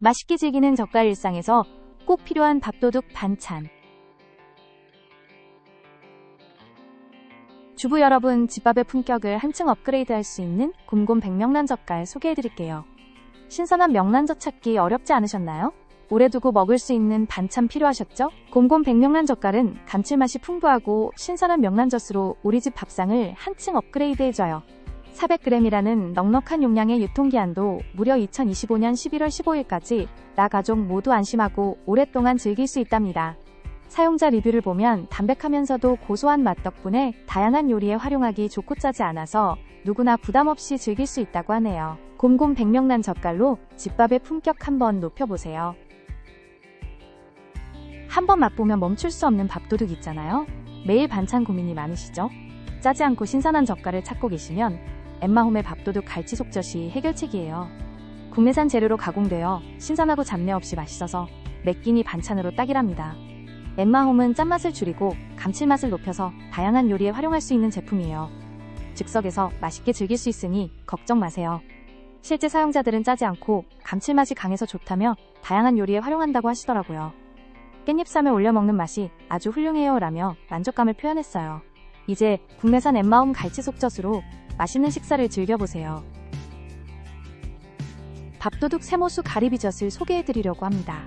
맛있게 즐기는 젓갈 일상에서 꼭 필요한 밥도둑 반찬. 주부 여러분, 집밥의 품격을 한층 업그레이드 할 수 있는 곰곰 백명란 젓갈 소개해 드릴게요. 신선한 명란젓 찾기 어렵지 않으셨나요? 오래 두고 먹을 수 있는 반찬 필요하셨죠? 곰곰 백명란 젓갈은 감칠맛이 풍부하고 신선한 명란젓으로 우리 집 밥상을 한층 업그레이드 해줘요. 400g이라는 넉넉한 용량의 유통기한도 무려 2025년 11월 15일까지 나 가족 모두 안심하고 오랫동안 즐길 수 있답니다. 사용자 리뷰를 보면 담백하면서도 고소한 맛 덕분에 다양한 요리에 활용하기 좋고 짜지 않아서 누구나 부담 없이 즐길 수 있다고 하네요. 곰곰 백명란 젓갈로 집밥의 품격 한번 높여보세요. 한번 맛보면 멈출 수 없는 밥도둑 있잖아요. 매일 반찬 고민이 많으시죠? 짜지 않고 신선한 젓갈을 찾고 계시면 엠마홈의 밥도둑 갈치 속젓이 해결책이에요. 국내산 재료로 가공되어 신선하고 잡내 없이 맛있어서 매끼니 반찬으로 딱이랍니다. 엠마홈은 짠맛을 줄이고 감칠맛을 높여서 다양한 요리에 활용할 수 있는 제품이에요. 즉석에서 맛있게 즐길 수 있으니 걱정 마세요. 실제 사용자들은 짜지 않고 감칠맛이 강해서 좋다며 다양한 요리에 활용한다고 하시더라고요. 깻잎쌈에 올려 먹는 맛이 아주 훌륭해요 라며 만족감을 표현했어요. 이제 국내산 엠마홈 갈치 속젓으로 맛있는 식사를 즐겨보세요. 밥도둑 세모수 가리비젓을 소개해드리려고 합니다.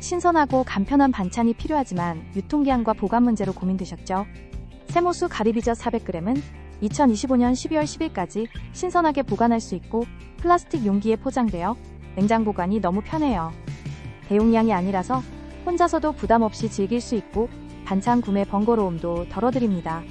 신선하고 간편한 반찬이 필요하지만 유통기한과 보관 문제로 고민되셨죠? 세모수 가리비젓 400g은 2025년 12월 10일까지 신선하게 보관할 수 있고 플라스틱 용기에 포장되어 냉장 보관이 너무 편해요. 대용량이 아니라서 혼자서도 부담 없이 즐길 수 있고 반찬 구매 번거로움도 덜어드립니다.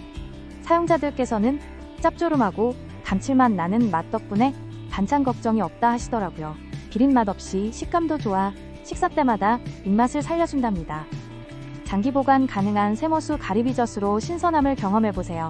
사용자들께서는 짭조름하고 감칠맛 나는 맛 덕분에 반찬 걱정이 없다 하시더라고요. 비린맛 없이 식감도 좋아 식사 때마다 입맛을 살려준답니다. 장기 보관 가능한 세모수 가리비젓으로 신선함을 경험해보세요.